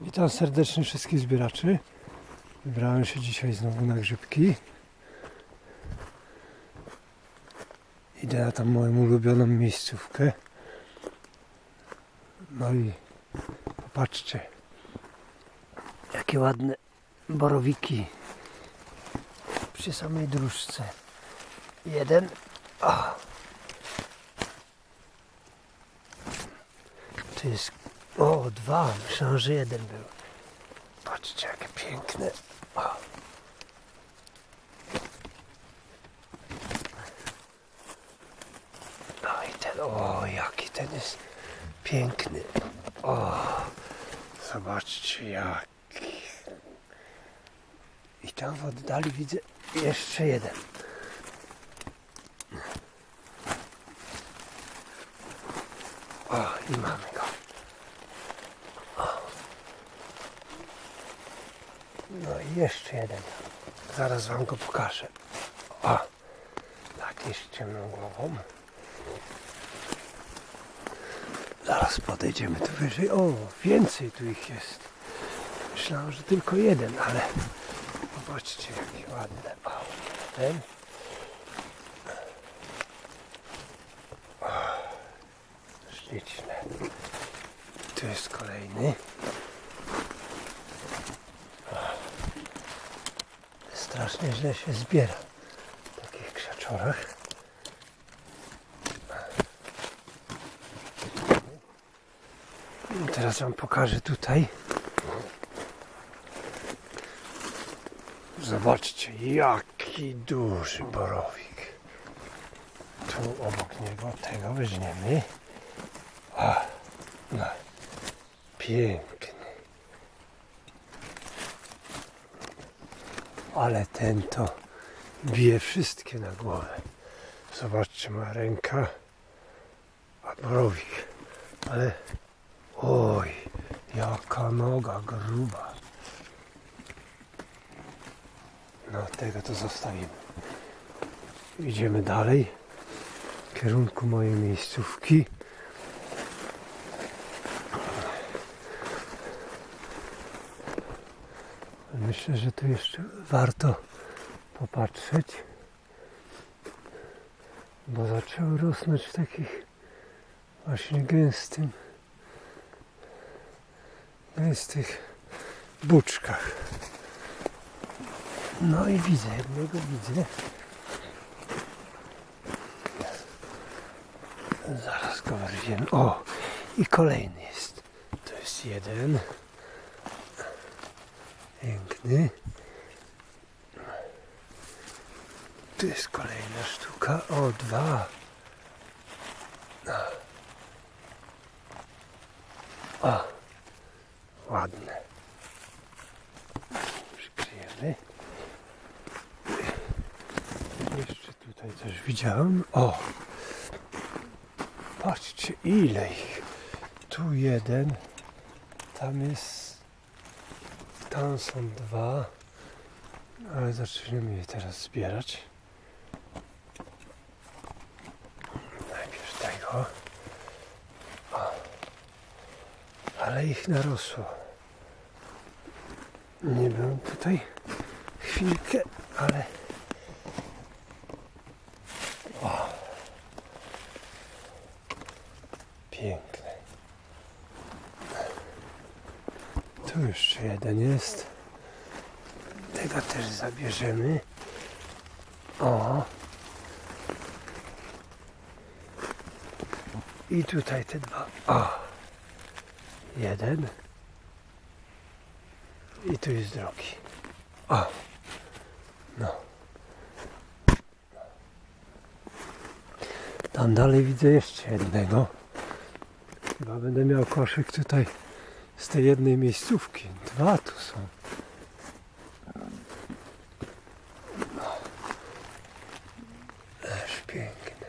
Witam serdecznie wszystkich zbieraczy. Wybrałem się dzisiaj znowu na grzybki. Idę na tam moją ulubioną miejscówkę. No i popatrzcie, jakie ładne borowiki przy samej dróżce. Jeden. O. To jest. O, dwa. Myślałem, że jeden był. Patrzcie, jakie piękne. O. No i ten. O, jaki ten jest piękny. O. Zobaczcie, jaki. I tam w oddali widzę jeszcze jeden. O, i mamy go. O. No i jeszcze jeden. Zaraz wam go pokażę. O, taki z ciemną głową. Zaraz podejdziemy tu wyżej. O, więcej tu ich jest. Myślałem, że tylko jeden, ale popatrzcie, jakie ładne. O, ten. Śliczne. Tu jest kolejny. Strasznie źle się zbiera w takich krzaczorach. Teraz wam pokażę tutaj. Zobaczcie, jaki duży borowik. Tu obok niego tego weźmiemy. A, no, piękny. Ale ten to bije wszystkie na głowę. Zobaczcie, ma ręka, a borowik. Ale, oj, jaka noga gruba. No, tego to zostawimy. Idziemy dalej w kierunku mojej miejscówki. Myślę, że tu jeszcze warto popatrzeć, bo zaczęły rosnąć w takich właśnie gęstym, gęstych buczkach. No i widzę, jednego widzę. Zaraz go wyrwiemy. O, i kolejny jest. To jest jeden. Piękny. Tu jest kolejna sztuka. O, dwa. O, ładne. Przykryjemy. Jeszcze tutaj też widziałem. O, patrzcie ile ich. Tu jeden. Tam jest tam są dwa, ale zaczniemy je teraz zbierać. Najpierw tego. O. Ale ich narosło. Nie byłem tutaj chwilkę, ale. O. Piękne. Tu jeszcze jeden jest. Tego też zabierzemy. O. I tutaj te dwa. O. Jeden. I tu jest drugi. O. No. Tam dalej widzę jeszcze jednego. Chyba będę miał koszyk tutaj z tej jednej miejscówki. Dwa tu są. Aż piękne.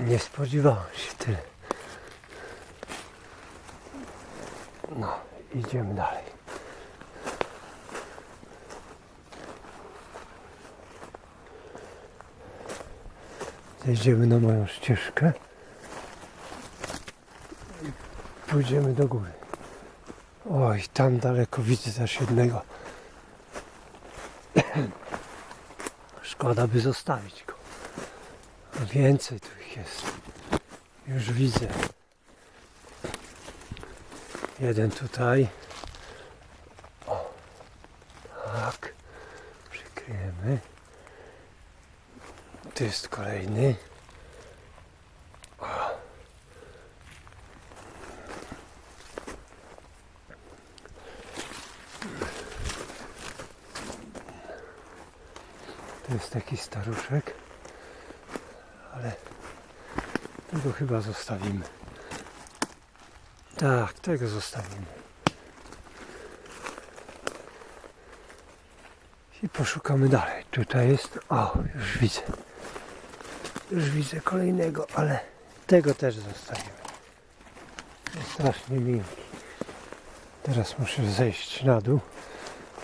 Nie spodziewałem się tyle. No, idziemy dalej. Zejdziemy na moją ścieżkę. Pójdziemy do góry. Oj, tam daleko widzę też jednego. Szkoda by zostawić go. A więcej tu ich jest. Już widzę. Jeden tutaj. O, tak. Przykryjemy. Tu jest kolejny. Jest taki staruszek, ale tego chyba zostawimy. Tak, tego zostawimy. I poszukamy dalej. Tutaj jest. O, już widzę. Już widzę kolejnego, ale tego też zostawimy. Jest strasznie miękki. Teraz muszę zejść na dół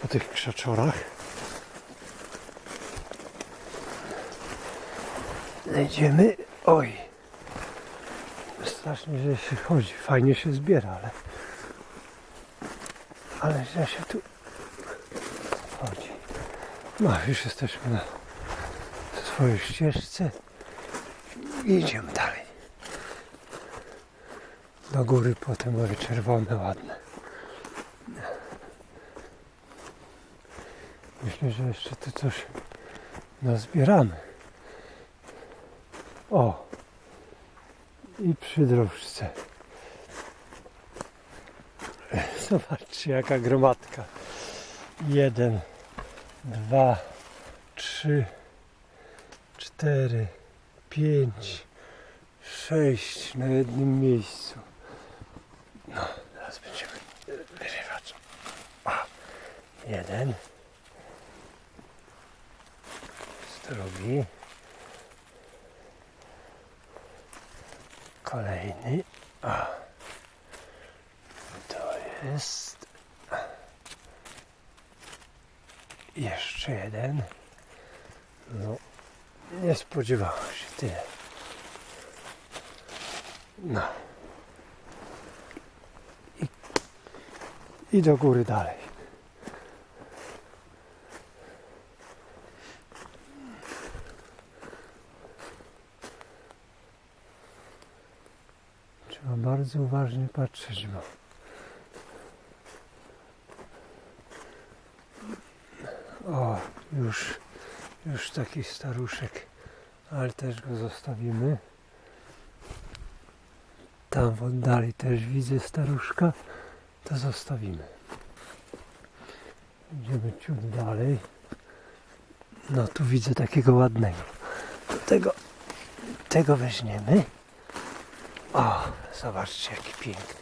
po tych krzaczorach. Znajdziemy. Oj. Strasznie, że się chodzi. Fajnie się zbiera, ale. Ale że się tu chodzi. No, już jesteśmy na swojej ścieżce. Idziemy dalej. Do góry potem moje czerwone, ładne. Myślę, że jeszcze tu coś nazbieramy. O! I przy dróżce. Zobaczcie jaka gromadka. Jeden, dwa, trzy, cztery, pięć, sześć na jednym miejscu. No, teraz będziemy wyrywać. O, jeden. Drugi. Kolejny. O. To jest. Jeszcze jeden. No, nie spodziewałem się tyle. No. I, I do góry dalej. Bardzo uważnie patrzeć, bo o, już, już taki staruszek, ale też go zostawimy. Tam w oddali też widzę staruszka, to zostawimy. Idziemy ciut dalej. No tu widzę takiego ładnego. Tego, tego weźmiemy. O, zobaczcie jaki piękny.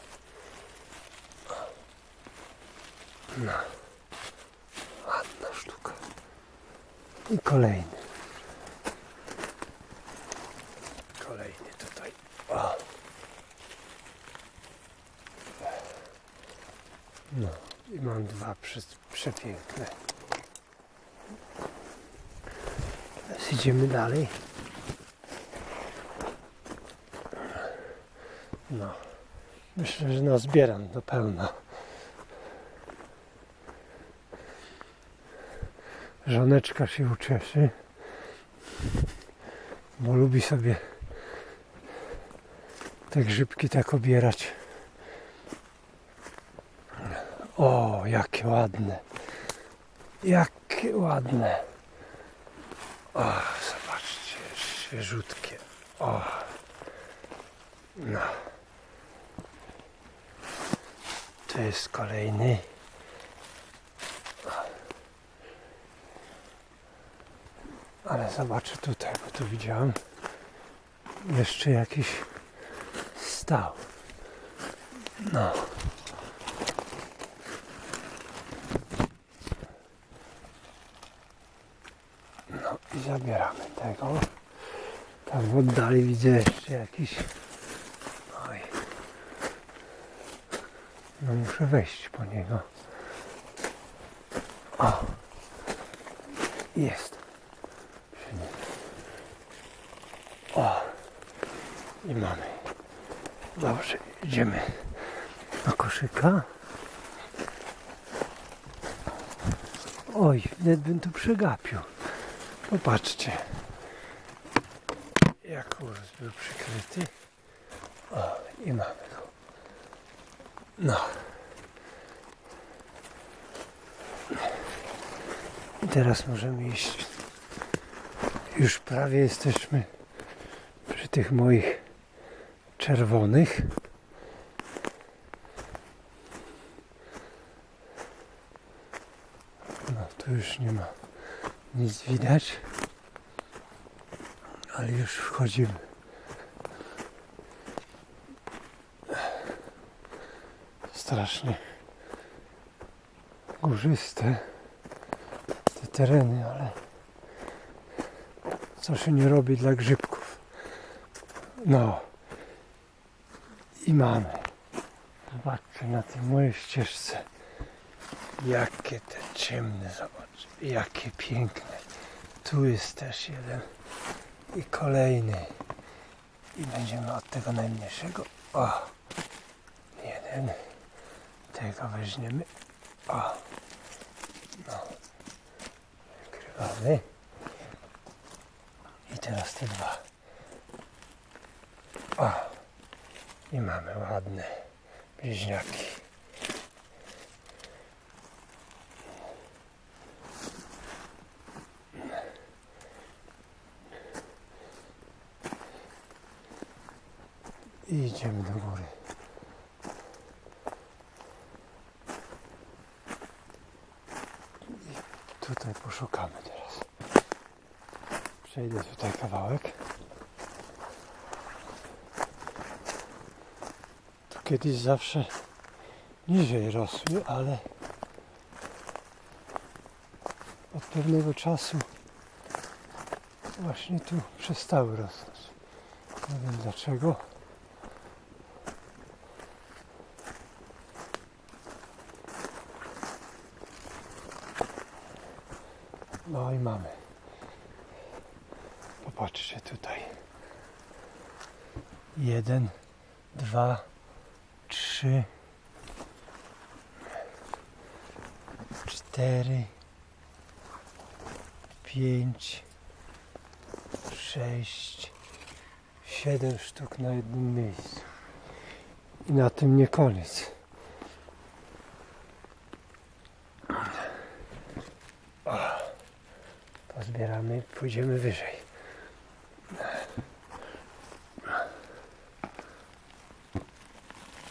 No. Ładna sztuka. I kolejny. Kolejny tutaj. O. No i mam dwa prze, przepiękne. Teraz idziemy dalej. Myślę, że nazbieram do pełna. Żoneczka się ucieszy, bo lubi sobie te grzybki tak obierać. O, jakie ładne. Jakie ładne. O, zobaczcie, świeżutkie. O. No. To jest kolejny. Ale zobaczę tutaj, bo tu widziałem jeszcze jakiś stał. No. No i zabieramy tego. Tam w oddali widzę jeszcze jakiś. No muszę wejść po niego. O. Jest. O. I mamy. Dobrze, idziemy na koszyka. Oj, net bym tu przegapił. Popatrzcie. Jak urósł był przykryty. O, i mamy. No. I teraz możemy iść. Już prawie jesteśmy przy tych moich czerwonych. No tu już nie ma nic widać. Ale już wchodzimy. Strasznie górzyste te tereny, ale co się nie robi dla grzybków. No i mamy. Zobaczcie na tej mojej ścieżce. Jakie te ciemne, zobacz, jakie piękne. Tu jest też jeden i kolejny. I będziemy od tego najmniejszego. O, jeden. Tego weźmiemy. O, no. Wykrywamy. I teraz te dwa. O, i mamy ładne bliźniaki. I idziemy do góry. Tutaj poszukamy teraz. Przejdę tutaj kawałek. Tu kiedyś zawsze niżej rosły, ale od pewnego czasu właśnie tu przestały rosnąć. Nie wiem dlaczego. Mamy. Popatrzcie tutaj. Jeden, dwa, trzy, cztery, pięć, sześć, siedem sztuk na jednym miejscu. I na tym nie koniec. Pozbieramy, pójdziemy wyżej.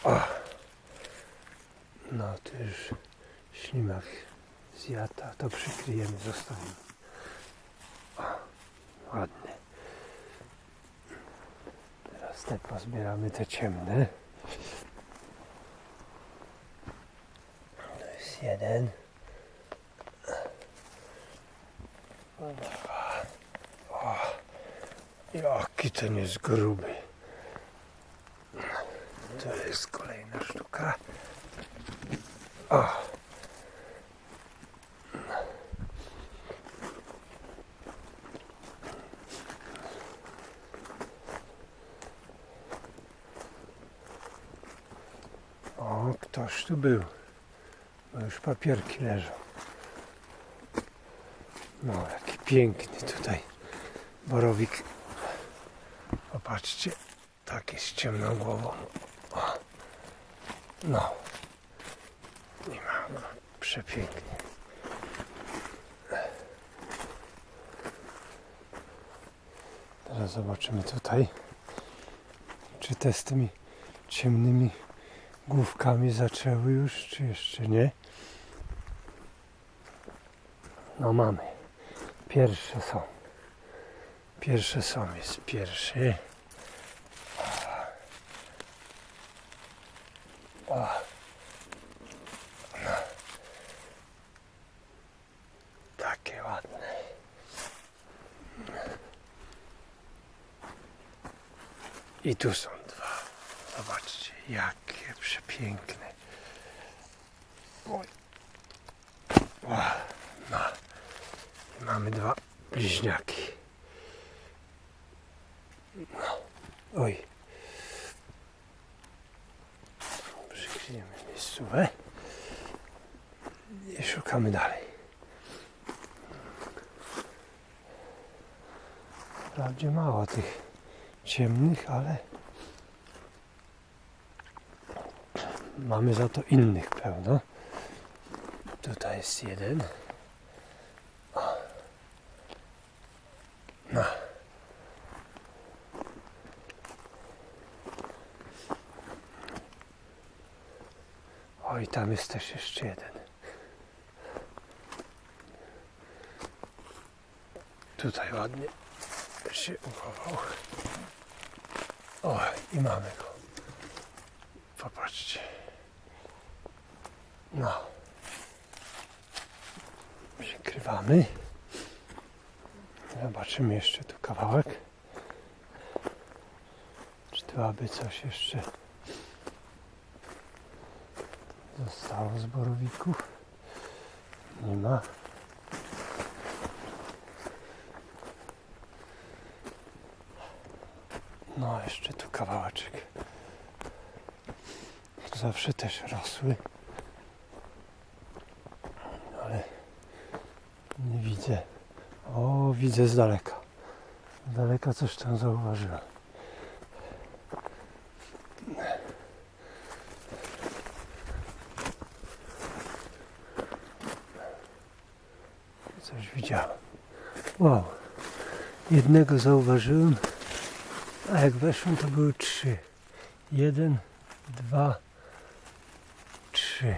O. No to już ślimak zjadł, a to przykryjemy, zostawimy. O, ładny. Teraz te pozbieramy te ciemne. To jest jeden. Dwa. O, jaki ten jest gruby. To jest kolejna sztuka. O. Ktoś tu był. Bo już papierki leżą. No, jaki piękny tutaj borowik. Popatrzcie, tak jest ciemną głową. O. No. I ma go przepięknie. Teraz zobaczymy tutaj, czy te z tymi ciemnymi główkami zaczęły już, czy jeszcze nie. No mamy. Pierwsze są. Pierwsze są, jest pierwszy. Takie ładne. I tu są dwa. Zobaczcie, jakie przepiękne. Oj. O, no. I Mamy dwa bliźniaki. No. Oj. Przykryjemy miejscówę i szukamy dalej. Wprawdzie mało tych ciemnych, ale mamy za to innych pełno. Tutaj jest jeden. Tam jest też jeszcze jeden. Tutaj ładnie się uchował. O, i mamy go. Popatrzcie. No. Przykrywamy. Zobaczymy jeszcze tu kawałek. Czy tu aby coś jeszcze zostało z borowików? Nie ma. No, jeszcze tu kawałeczek. Zawsze też rosły. Ale nie widzę. O, widzę z daleka. Z daleka coś tam zauważyłem. Coś widziałem. Wow. Jednego zauważyłem, a jak weszłem to były trzy. Jeden, dwa, trzy.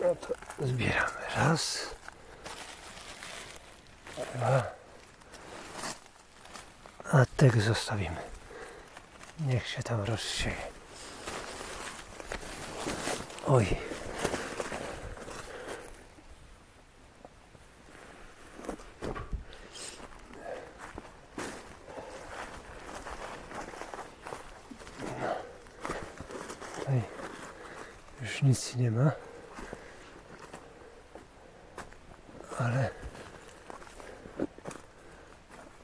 No to zbieramy. Raz, dwa. A tego zostawimy. Niech się tam rozsieje. Oj. Tutaj nic nie ma. Ale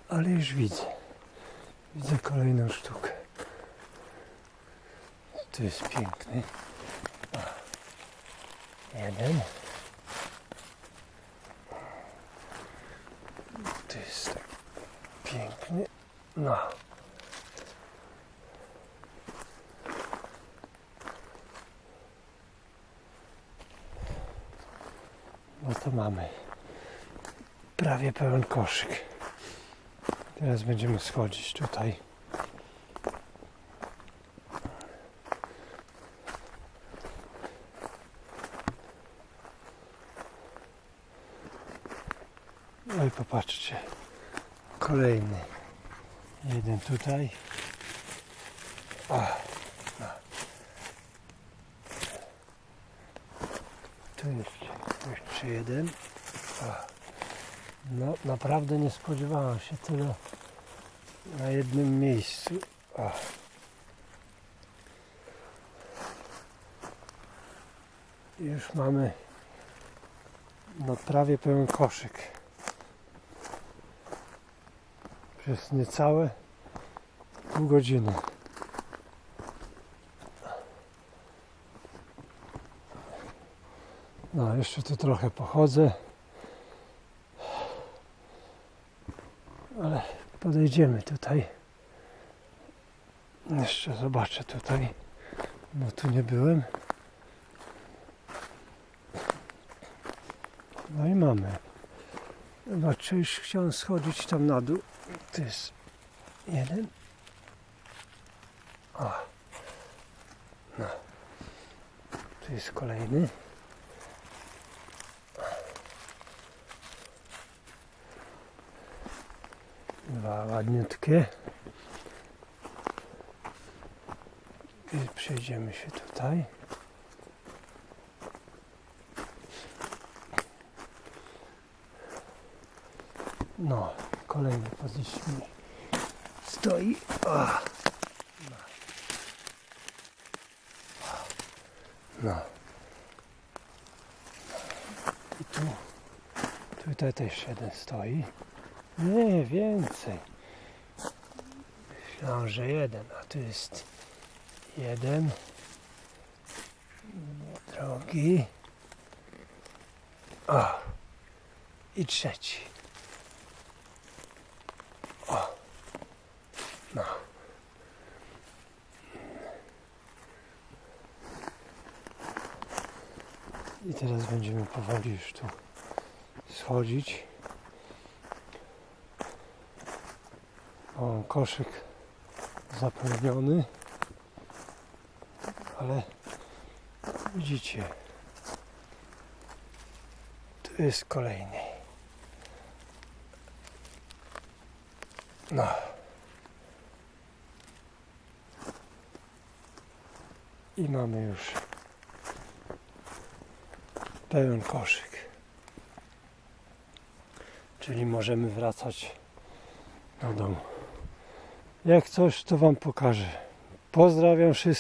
ale już widzę. Widzę kolejną sztukę. Tu jest piękny. Jeden. Tu jest tak piękny. No. No to mamy prawie pełen koszyk. Teraz będziemy schodzić tutaj. No i popatrzcie. Kolejny. Jeden tutaj. O, no. Tu jeszcze, No naprawdę nie spodziewałem się tyle na jednym miejscu. Już mamy no prawie pełen koszyk. Przez niecałe pół godziny. No jeszcze tu trochę pochodzę. ale podejdziemy tutaj. Jeszcze zobaczę tutaj, bo tu nie byłem. No i mamy. Zobaczcie, już chciałem schodzić tam na dół. To jest jeden. O. No. Tu jest kolejny. Dwa ładniutkie. I przejdziemy się tutaj. No, kolejny podliśmy. Stoi. O. No. no. I tu, tutaj też jeden stoi. Nie, więcej. Myślałem, że jeden, a tu jest jeden, Drugi. O. I trzeci. O. No. I teraz będziemy powoli już tu schodzić. O, koszyk zapełniony. Ale widzicie, tu jest kolejny. No. I mamy już pełen koszyk. Czyli możemy wracać do domu. Jak coś, to Wam pokażę. Pozdrawiam wszystkich.